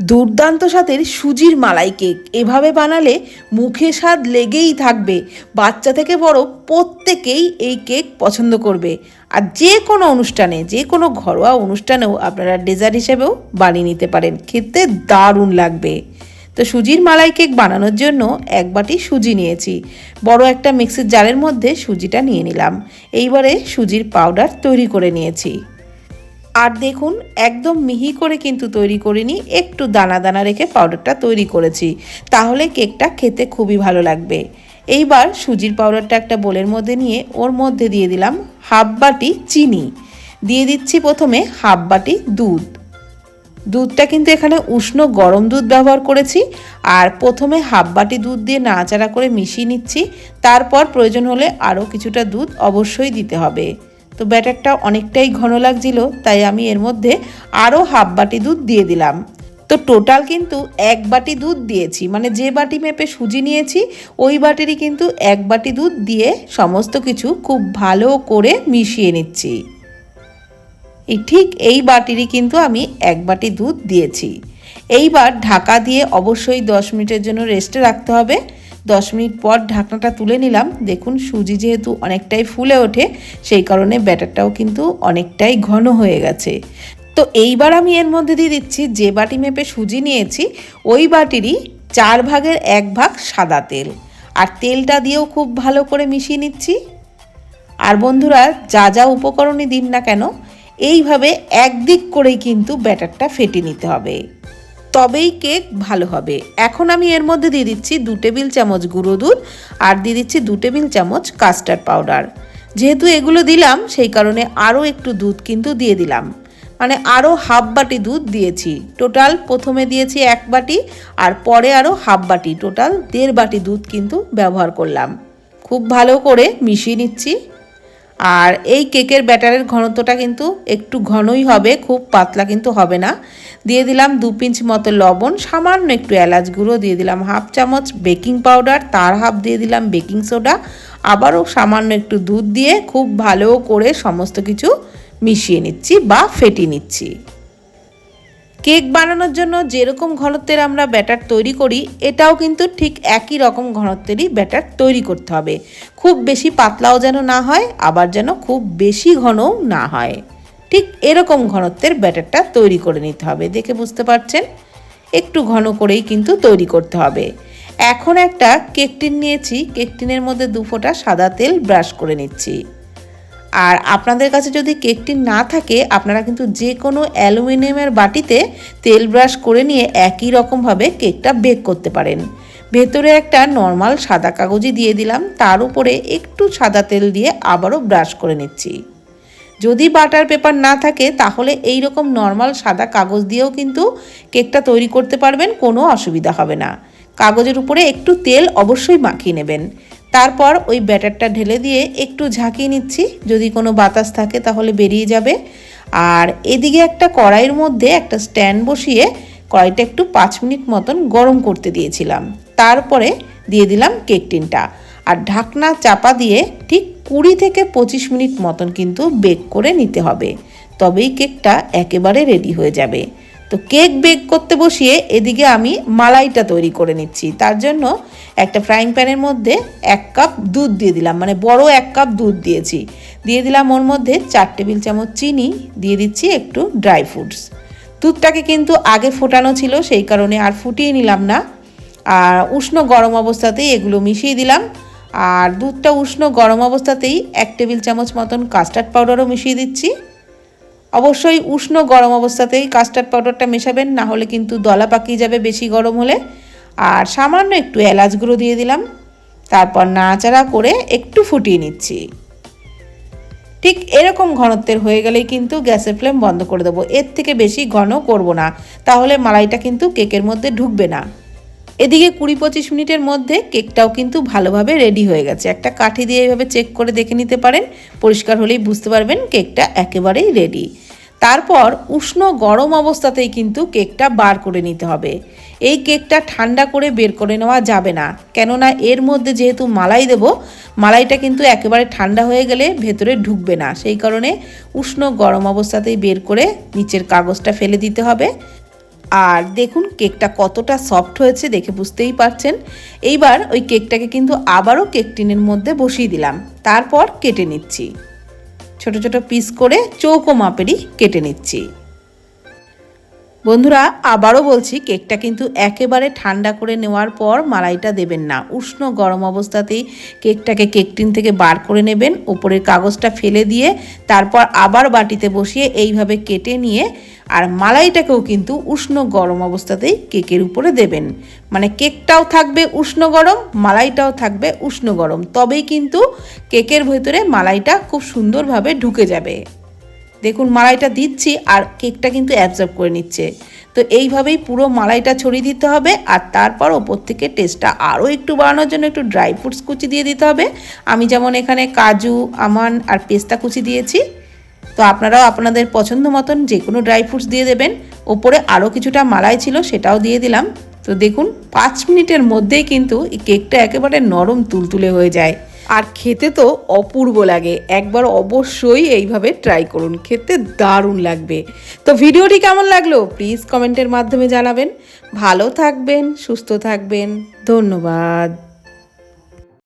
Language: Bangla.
দুর্দান্ত স্বাদের সুজির মালাই কেক। এভাবে বানালে মুখে স্বাদ লেগেই থাকবে। বাচ্চা থেকে বড় প্রত্যেকেই এই কেক পছন্দ করবে। আর যে কোনো অনুষ্ঠানে, যে কোনো ঘরোয়া অনুষ্ঠানেও আপনারা ডেজার্ট হিসেবেও বানিয়ে নিতে পারেন। খেতে দারুণ লাগবে। তো সুজির মালাই কেক বানানোর জন্য এক বাটি সুজি নিয়েছি। বড় একটা মিক্সির জারের মধ্যে সুজিটা নিয়ে নিলাম। এইবারে সুজির পাউডার তৈরি করে নিয়েছি। আর দেখুন, একদম মিহি করে কিন্তু তৈরি করিনি, একটু দানা দানা রেখে পাউডারটা তৈরি করেছি। তাহলে কেকটা খেতে খুবই ভালো লাগবে। এইবার সুজির পাউডারটা একটা বোলের মধ্যে নিয়ে ওর মধ্যে দিয়ে দিলাম হাফ বাটি চিনি। দিয়ে দিচ্ছি প্রথমে হাফ বাটি দুধ। দুধটা কিন্তু এখানে উষ্ণ গরম দুধ ব্যবহার করেছি আর প্রথমে হাফ বাটি দুধ দিয়ে নাড়াচাড়া করে মিশিয়ে নিচ্ছি। তারপর প্রয়োজন হলে আরও কিছুটা দুধ অবশ্যই দিতে হবে। তো ব্যাটারটা অনেকটাই ঘন লাগছিল, তাই আমি এর মধ্যে আরও হাফ বাটি দুধ দিয়ে দিলাম। তো টোটাল কিন্তু এক বাটি দুধ দিয়েছি মানে যে বাটি মেপে সুজি নিয়েছি, ওই বাটিরই কিন্তু এক বাটি দুধ দিয়ে সমস্ত কিছু খুব ভালো করে মিশিয়ে নিচ্ছি। এই ঠিক এই বাটিরই কিন্তু আমি এক বাটি দুধ দিয়েছি। এইবার ঢাকা দিয়ে অবশ্যই দশ মিনিটের জন্য রেস্টে রাখতে হবে। দশ মিনিট পর ঢাকনাটা তুলে নিলাম। দেখুন, সুজি যেহেতু অনেকটাই ফুলে ওঠে, সেই কারণে ব্যাটারটাও কিন্তু অনেকটাই ঘন হয়ে গেছে। তো এইবার আমি এর মধ্যে দিয়ে দিচ্ছি যে বাটি মেপে সুজি নিয়েছি, ওই বাটিরই চার ভাগের এক ভাগ সাদা তেল। আর তেলটা দিয়েও খুব ভালো করে মিশিয়ে নিচ্ছি। আর বন্ধুরা, যা যা উপকরণই দিন না কেন, এইভাবে একদিক করেই কিন্তু ব্যাটারটা ফেটে নিতে হবে। তবেই কেক ভালো হবে। এখন আমি এর মধ্যে দিয়ে দিচ্ছি দু টেবিল চামচ গুঁড়ো দুধ আর দিয়ে দিচ্ছি দু টেবিল চামচ কাস্টার্ড পাউডার। যেহেতু এগুলো দিলাম, সেই কারণে আরও একটু দুধ কিন্তু দিয়ে দিলাম। মানে আরও হাফ বাটি দুধ দিয়েছি। টোটাল প্রথমে দিয়েছি এক বাটি আর পরে আরও হাফ বাটি। টোটাল দেড় বাটি দুধ কিন্তু ব্যবহার করলাম। খুব ভালো করে মিশিয়ে নিচ্ছি। আর এই কেকের ব্যাটারের ঘনত্বটা কিন্তু একটু ঘনই হবে, খুব পাতলা কিন্তু হবে না। দিয়ে দিলাম দু পিঞ্চ মতো লবণ, সামান্য একটু এলাচ গুঁড়ো দিয়ে দিলাম হাফ চামচ বেকিং পাউডার, তার হাফ দিয়ে দিলাম বেকিং সোডা, আবারও সামান্য একটু দুধ দিয়ে খুব ভালো করে সমস্ত কিছু মিশিয়ে নিচ্ছি বা ফেটিয়ে নিচ্ছি। কেক বানানোর জন্য যেরকম ঘনত্বের আমরা ব্যাটার তৈরি করি, এটাও কিন্তু ঠিক একই রকম ঘনত্বেরই ব্যাটার তৈরি করতে হবে। খুব বেশি পাতলাও যেন না হয়, আবার যেন খুব বেশি ঘনও না হয়। ঠিক এরকম ঘনত্বের ব্যাটারটা তৈরি করে নিতে হবে, দেখে বুঝতে পারছেন? একটু ঘন করেই কিন্তু তৈরি করতে হবে। এখন একটা কেকটিন নিয়েছি, কেকটিনের মধ্যে দু ফোঁটা সাদা তেল ব্রাশ করে নিচ্ছি। আর আপনাদের কাছে যদি কেকটি না থাকে, আপনারা কিন্তু যে কোনো অ্যালুমিনিয়ামের বাটিতে তেল ব্রাশ করে নিয়ে একই রকমভাবে কেকটা বেক করতে পারেন। ভেতরে একটা নর্মাল সাদা কাগজই দিয়ে দিলাম, তার উপরে একটু সাদা তেল দিয়ে আবারও ব্রাশ করে নিচ্ছি। যদি বাটার পেপার না থাকে, তাহলে এই রকম নর্মাল সাদা কাগজ দিয়েও কিন্তু কেকটা তৈরি করতে পারবেন, কোনো অসুবিধা হবে না। কাগজের উপরে একটু তেল অবশ্যই মাখিয়ে নেবেন। তারপর ওই ব্যাটারটা ঢেলে দিয়ে একটু ঝাঁকিয়ে নিচ্ছি। যদি কোনো বাতাস থাকে তাহলে বেরিয়ে যাবে। আর এদিকে একটা কড়াইয়ের মধ্যে একটা স্ট্যান্ড বসিয়ে কড়াইটা একটু পাঁচ মিনিট মতন গরম করতে দিয়েছিলাম। তারপরে দিয়ে দিলাম কেক টিনটা। আর ঢাকনা চাপা দিয়ে ঠিক কুড়ি থেকে পঁচিশ মিনিট মতন কিন্তু বেক করে নিতে হবে। তবেই কেকটা একেবারে রেডি হয়ে যাবে। তো কেক বেক করতে বসিয়ে এদিকে আমি মালাইটা তৈরি করে নিচ্ছি। তার জন্য একটা ফ্রাইং প্যানের মধ্যে এক কাপ দুধ দিয়ে দিলাম। মানে বড় এক কাপ দুধ দিয়েছি। দিয়ে দিলাম ওর মধ্যে চার টেবিল চামচ চিনি, দিয়ে দিচ্ছি একটু ড্রাই ফ্রুটস দুধটাকে কিন্তু আগে ফোটানো ছিল, সেই কারণে আর ফুটিয়ে নিলাম না। আর উষ্ণ গরম অবস্থাতেই এগুলো মিশিয়ে দিলাম। আর দুধটা উষ্ণ গরম অবস্থাতেই এক টেবিল চামচ মতন কাস্টার্ড পাউডারও মিশিয়ে দিচ্ছি। অবশ্যই উষ্ণ গরম অবস্থাতেই কাস্টার্ড পাউডারটা মেশাবেন, না হলে কিন্তু দলা পাকিয়ে যাবে বেশি গরম হলে। আর সামান্য একটু এলাচ গুঁড়ো দিয়ে দিলাম। তারপর নাড়াচাড়া করে একটু ফুটিয়ে নিচ্ছি। ঠিক এরকম ঘনত্বের হয়ে গেলেই কিন্তু গ্যাসের ফ্লেম বন্ধ করে দেবো। এর থেকে বেশি ঘন করব না। তাহলে মালাইটা কিন্তু কেকের মধ্যে ঢুকবে না। এদিকে কুড়ি পঁচিশ মিনিটের মধ্যে কেকটাও কিন্তু ভালোভাবে রেডি হয়ে গেছে। একটা কাঠি দিয়ে এইভাবে চেক করে দেখে নিতে পারেন। পরিষ্কার হলেই বুঝতে পারবেন কেকটা একেবারেই রেডি। তারপর উষ্ণ গরম অবস্থাতেই কিন্তু কেকটা বার করে নিতে হবে। এই কেকটা ঠান্ডা করে বের করে নেওয়া যাবে না। কেননা এর মধ্যে যেহেতু মালাই দেব, মালাইটা কিন্তু একেবারে ঠান্ডা হয়ে গেলে ভেতরে ঢুকবে না। সেই কারণে উষ্ণ গরম অবস্থাতেই বের করে নিচের কাগজটা ফেলে দিতে হবে। আর দেখুন কেকটা কতটা সফট হয়েছে দেখে বুঝতেই পারছেন। এইবার ওই কেকটাকে কিন্তু আবারও কেক টিনের মধ্যে বসিয়ে দিলাম। তারপর কেটে নিচ্ছি। ছোট ছোট পিস করে চৌকো মাপেরই কেটে নিচ্ছি। বন্ধুরা, আবারও বলছি, কেকটা কিন্তু একেবারে ঠান্ডা করে নেওয়ার পর মালাইটা দেবেন না। উষ্ণ গরম অবস্থাতেই কেকটাকে কেক টিন থেকে বার করে নেবেন, ওপরের কাগজটা ফেলে দিয়ে তারপর আবার বাটিতে বসিয়ে এইভাবে কেটে নিয়ে আর মালাইটাকেও কিন্তু উষ্ণ গরম অবস্থাতেই কেকের উপরে দেবেন। মানে কেকটাও থাকবে উষ্ণ গরম, মালাইটাও থাকবে উষ্ণ গরম। তবেই কিন্তু কেকের ভেতরে মালাইটা খুব সুন্দরভাবে ঢুকে যাবে। দেখুন, মালাইটা দিচ্ছি আর কেকটা কিন্তু অ্যাবজর্ব করে নিচ্ছে। তো এইভাবেই পুরো মালাইটা ছড়িয়ে দিতে হবে আর তারপর ওপর থেকে টেস্টটা আরও একটু বাড়ানোর জন্য একটু ড্রাই ফ্রুটস কুচি দিয়ে দিতে হবে। আমি যেমন এখানে কাজু আমান আর পেস্তা কুচি দিয়েছি। তো আপনারাও আপনাদের পছন্দ মতন যে কোনো ড্রাই ফ্রুটস দিয়ে দেবেন। ওপরে আরও কিছুটা মালাই ছিল, সেটাও দিয়ে দিলাম। তো দেখুন, পাঁচ মিনিটের মধ্যেই কিন্তু এই কেকটা একেবারে নরম তুলতুলে হয়ে যায়। আর খেতে তো অপূর্ব লাগে, একবার অবশ্যই এইভাবে ট্রাই করুন, খেতে দারুণ লাগবে। তো ভিডিওটি কেমন লাগল? প্লিজ কমেন্টের মাধ্যমে জানাবেন। ভালো থাকবেন, সুস্থ থাকবেন, ধন্যবাদ।